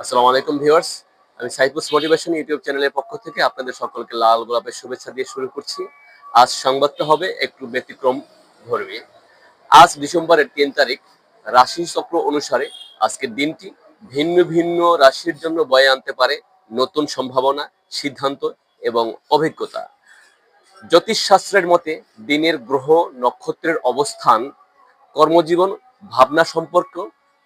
আসসালামু আলাইকুম ভিউয়ার্স। আমি সাইপুস মোটিভেশন ইউটিউব চ্যানেলের পক্ষ থেকে আপনাদের সকলকে লাল গোলাপের শুভেচ্ছা দিয়ে শুরু করছি। আজ সংবাদটা হবে একটু ব্যতিক্রম ধর্মী। আজ ডিসেম্বরের তিন তারিখ, রাশি চক্র অনুসারে আজকের দিনটি ভিন্ন ভিন্ন রাশির জন্য বয়ে আনতে পারে নতুন সম্ভাবনা, সিদ্ধান্ত এবং অভিজ্ঞতা। জ্যোতিষশাস্ত্রের মতে দিনের গ্রহ নক্ষত্রের অবস্থান, কর্মজীবন, ভাবনা সম্পর্ক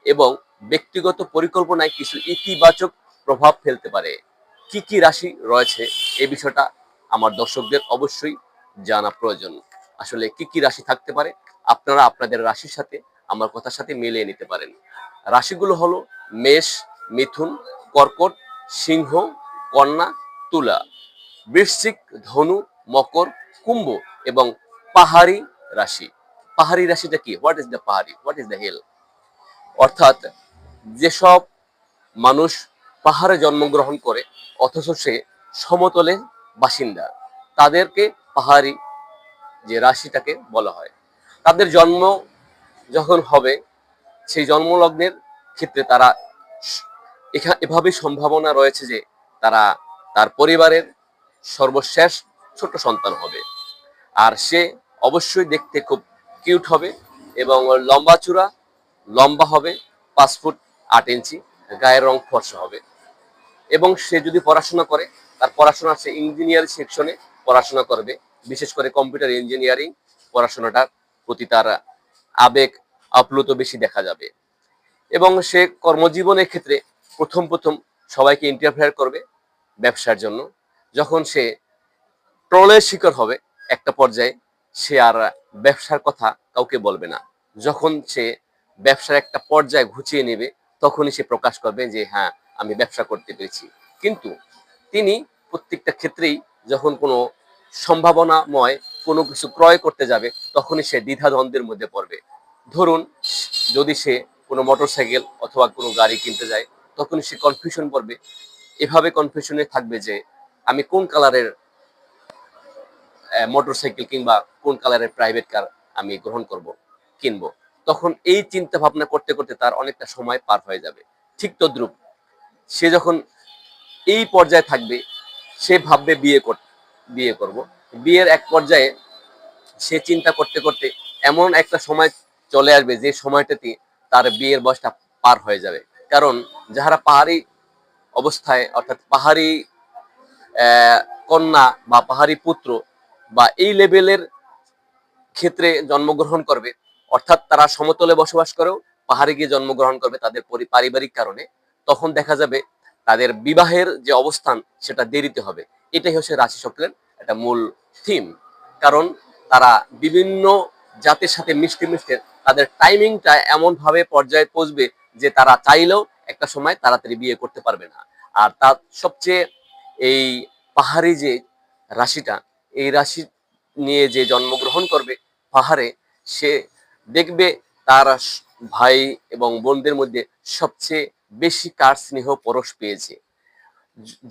এবং ব্যক্তিগত পরিকল্পনায় কিছু ইতিবাচক প্রভাব ফেলতে পারে। কি কি রাশি রয়েছে? এই বিষয়টা আমার দর্শকদের অবশ্যই জানা প্রয়োজন। আসলে কি কি রাশি থাকতে পারে? আপনারা আপনাদের রাশির সাথে আমার কথার সাথে মিলিয়ে নিতে পারেন। রাশিগুলো হলো মেষ, মিথুন, কর্কট, সিংহ, কন্যা, তুলা। বৃশ্চিক, ধনু, মকর, কুম্ভ এবং পাহাড়ি রাশি। পাহাড়ি রাশিটা কি? What is the pahari? What is the hill অর্থাৎ যেসব মানুষ পাহাড়ে জন্মগ্রহণ করে, অথচ সে সমতলে বাসিন্দা, তাদেরকে পাহাড়ি যে রাশিটাকে বলা হয়। তাদের জন্ম যখন হবে, সেই জন্মলগ্নের ক্ষেত্রে তারা এভাবে সম্ভাবনা রয়েছে যে তারা তার পরিবারের সর্বশেষ ছোট সন্তান হবে। আর সে অবশ্যই দেখতে খুব কিউট হবে এবং লম্বা চূড়া, লম্বা হবে, পাঁচ ফুট আট ইঞ্চি, গায়ের রং ফর্সা হবে। এবং সে যদি পড়াশোনা করে, তার পড়াশোনা সে ইঞ্জিনিয়ারিং সেকশনে পড়াশোনা করবে। বিশেষ করে কম্পিউটার ইঞ্জিনিয়ারিং পড়াশোনাটার প্রতি তার আবেগ, আপ্লুত বেশি দেখা যাবে। এবং সে কর্মজীবনের ক্ষেত্রে প্রথম প্রথম সবাইকে ইন্টারফেয়ার করবে ব্যবসার জন্য। যখন সে প্রলয়ের শিকার হবে, একটা পর্যায়ে সে আর ব্যবসার কথা কাউকে বলবে না। যখন সে ব্যবসার একটা পর্যায়ে ঘুচিয়ে নেবে তখনই সে প্রকাশ করবে যে হ্যাঁ আমি ব্যবসা করতে পেরেছি। কিন্তু তিনি প্রত্যেকটা ক্ষেত্রেই যখন কোনো সম্ভাবনাময় কোনো কিছু ক্রয় করতে যাবে, তখনই সে দ্বিধাদ্বন্দ্বের মধ্যে পড়বে। ধরুন, যদি সে কোনো মোটরসাইকেল অথবা কোনো গাড়ি কিনতে যায় তখন সে কনফিউশন পড়বে। এভাবে কনফিউশনে থাকবে যে, আমি কোন কালারের মোটরসাইকেল কিংবা কোন কালারের প্রাইভেট কার আমি গ্রহণ করব, কিনবো? তখন এই চিন্তা ভাবনা করতে করতে তার অনেকটা সময় পার হয়ে যাবে। ঠিক তদ্রুপ সে যখন এই পর্যায়ে থাকবে, সে ভাববে বিয়ে কর, বিয়ে করব। বিয়ের এক পর্যায়ে সে চিন্তা করতে করতে এমন একটা সময় চলে আসবে যে সময়টাতে তার বিয়ের বয়সটা পার হয়ে যাবে। কারণ যাহারা পাহাড়ি অবস্থায়, অর্থাৎ পাহাড়ি কন্যা বা পাহাড়ি পুত্র বা এই লেভেলের ক্ষেত্রে জন্মগ্রহণ করবে অর্থাৎ তারা সমতলে বসবাস করেও পাহাড়ে গিয়ে জন্মগ্রহণ করবে তাদের পরি- পারিবারিক কারণে, তখন দেখা যাবে তাদের বিবাহের যে অবস্থান, সেটা দেরিতে হবে। এটাই হচ্ছে রাশি চক্রের একটা মূল থিম কারণ তারা বিভিন্ন জাতের সাথে মিশতে মিশতে তাদের টাইমিংটা এমনভাবে পর্যায়ে পৌঁছবে যে তারা চাইলেও একটা সময় তাড়াতাড়ি বিয়ে করতে পারবে না। আর তার সবচেয়ে এই পাহাড়ি যে রাশিটা, এই রাশি নিয়ে যে জন্মগ্রহণ করবে পাহাড়ে, সে দেখবে তার ভাই এবং বোনদের মধ্যে সবচেয়ে বেশি কার স্নেহ পরশ পেয়েছে?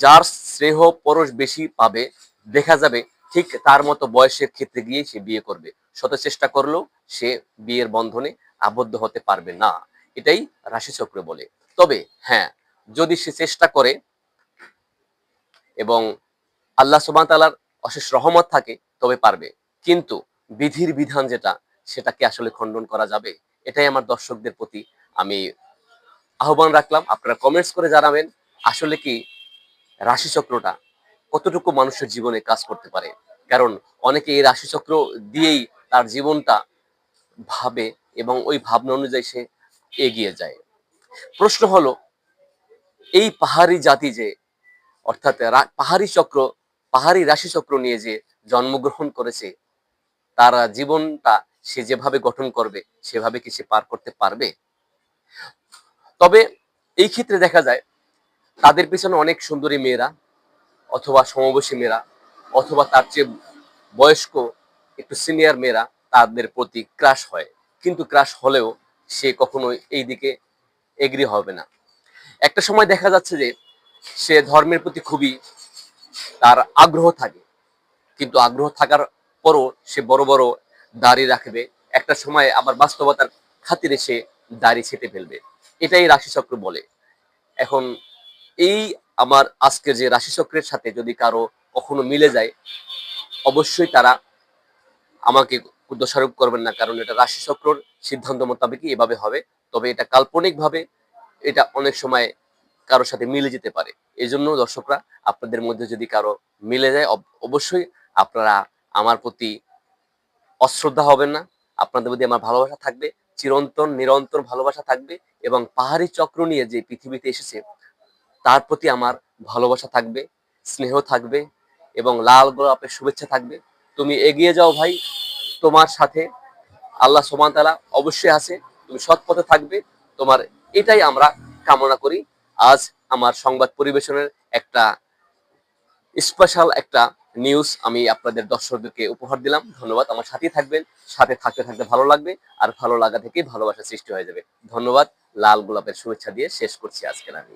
যার স্নেহ পরশ বেশি পাবে, দেখা যাবে ঠিক তার মতো বয়সের ক্ষেত্রে গিয়ে সে বিয়ে করবে। শত চেষ্টা করলেও সে বিয়ের বন্ধনে আবদ্ধ হতে পারবে না। এটাই রাশিচক্র বলে। তবে হ্যাঁ যদি সে চেষ্টা করে এবং আল্লাহ সুবান তালার অশেষ রহমত থাকে, তবে পারবে। কিন্তু বিধির বিধান যেটা সেটাকে আসলে খণ্ডন করা যাবে? এটাই আমার দর্শকদের প্রতি আমি আহ্বান রাখলাম। আপনারা কমেন্টস করে জানাবেন, আসলে কি রাশিচক্রটা কতটুকু মানুষের জীবনে কাজ করতে পারে? কারণ অনেকে এই রাশিচক্র দিয়েই তার জীবনটা ভাবে এবং ওই ভাবনা অনুযায়ী সে এগিয়ে যায়। প্রশ্ন হলো, এই পাহাড়ি জাতি যে, অর্থাৎ পাহাড়ি চক্র, পাহাড়ি রাশি চক্র নিয়ে যে জন্মগ্রহণ করেছে, তার জীবনটা সে যেভাবে গঠন করবে, সেভাবে কি সে পার করতে পারবে? তবে এই ক্ষেত্রে দেখা যায়, তাদের পিছনে অনেক সুন্দরী মেয়েরা অথবা সমবয়সী মেয়েরা অথবা তার চেয়ে বয়স্ক একটু সিনিয়র মেয়েরা তাদের প্রতি ক্রাশ হয়। কিন্তু ক্রাশ হলেও সে কখনো এই দিকে এগ্রি হবে না। একটা সময় দেখা যাচ্ছে যে, সে ধর্মের প্রতি খুবই তার আগ্রহ থাকে। কিন্তু আগ্রহ থাকার পরও সে বড় বড় দাড়ি রাখবে। একটা সময় আবার বাস্তবতার খাতিরে সে দাড়ি ছেটে ফেলবে। এটাই রাশিচক্র বলে। এখন এই আমার আজকের যে রাশিচক্রের সাথে যদি কারও কখনো মিলে যায়, অবশ্যই তারা আমাকে দোষারোপ করবেন না, কারণ এটা রাশিচক্রর সিদ্ধান্ত মোতাবেকই এভাবে হবে। তবে এটা কাল্পনিকভাবে এটা অনেক সময় কারোর সাথে মিলে যেতে পারে। এই জন্য দর্শকরা, আপনাদের মধ্যে যদি কারও মিলে যায়, অব- অবশ্যই আপনারা আমার প্রতি অশ্রদ্ধা হবেন না। আপনাদের প্রতি আমার ভালোবাসা থাকবে, চিরন্তন, নিরন্তর ভালোবাসা থাকবে এবং পাহাড়ি চক্র নিয়ে যে পৃথিবীতে এসেছে, তার প্রতি আমার ভালোবাসা থাকবে, স্নেহ থাকবে এবং লাল গোলাপের শুভেচ্ছা থাকবে। তুমি এগিয়ে যাও ভাই, তোমার সাথে আল্লাহ সোমান তালা অবশ্যই আছে, তুমি সৎ পথে থাকবে, তোমার এটাই আমরা কামনা করি। আজ আমার সংবাদ পরিবেশনের একটা স্পেশাল একটা নিউজ আমি আপনাদের দর্শকদেরকে উপহার দিলাম। ধন্যবাদ। আমার সাথেই থাকবেন। সাথে থাকতে থাকতে ভালো লাগবে আর ভালো লাগা থেকেই ভালোবাসা সৃষ্টি হয়ে যাবে। ধন্যবাদ। লাল গোলাপের শুভেচ্ছা দিয়ে শেষ করছি আজকের আমি।